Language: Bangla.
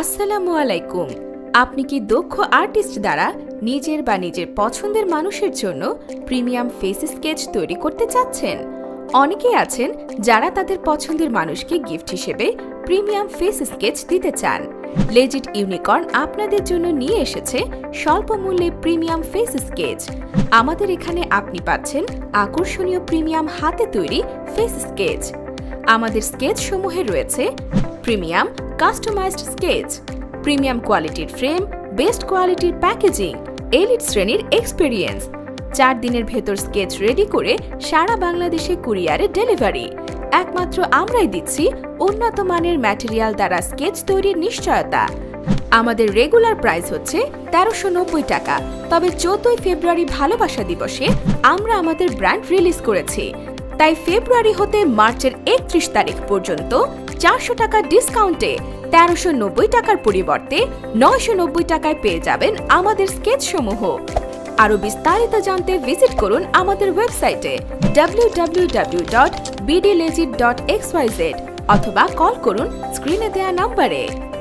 আসসালামু আলাইকুম। আপনি কি দক্ষ আর্টিস্ট দ্বারা নিজের বা নিজের পছন্দের মানুষের জন্য প্রিমিয়াম ফেস স্কেচ তৈরি করতে চাচ্ছেন? অনেকেই আছেন যারা তাদের পছন্দের মানুষকে গিফট হিসেবে প্রিমিয়াম ফেস স্কেচ দিতে চান। লেজিট ইউনিকর্ন আপনাদের জন্য নিয়ে এসেছে স্বল্প মূল্যে প্রিমিয়াম ফেস স্কেচ। আমাদের এখানে আপনি পাচ্ছেন আকর্ষণীয় প্রিমিয়াম হাতে তৈরি ফেস স্কেচ। আমাদের স্কেচ সমূহে রয়েছে প্রিমিয়াম কাস্টমাইজড স্কেচ প্রিমিয়াম কোয়ালিটির ফ্রেম বেস্ট কোয়ালিটির প্যাকেজিং এলিট শ্রেণির এক্সপিরিয়েন্স চার দিনের ভেতর স্কেচ রেডি করে সারা বাংলাদেশে কুরিয়ারে ডেলিভারি একমাত্র আমরাই দিচ্ছি উন্নত মানের ম্যাটেরিয়াল দ্বারা স্কেচ তৈরির নিশ্চয়তা। আমাদের রেগুলার প্রাইস হচ্ছে তেরোশো নব্বই টাকা। তবে চোদ্দই ফেব্রুয়ারি ভালোবাসা দিবসে আমরা আমাদের ব্র্যান্ড রিলিজ করেছি। তাই ফেব্রুয়ারি হতে মার্চের একত্রিশ তারিখ পর্যন্ত চারশো টাকা ডিসকাউন্টে তেরোশো নব্বই টাকার পরিবর্তে নয়শো নব্বই টাকায় পেয়ে যাবেন আমাদের স্কেচ সমূহ আরও বিস্তারিত জানতে ভিজিট করুন আমাদের ওয়েবসাইটে www.bdlegit.xyz অথবা কল করুন স্ক্রিনে দেওয়া নম্বরে।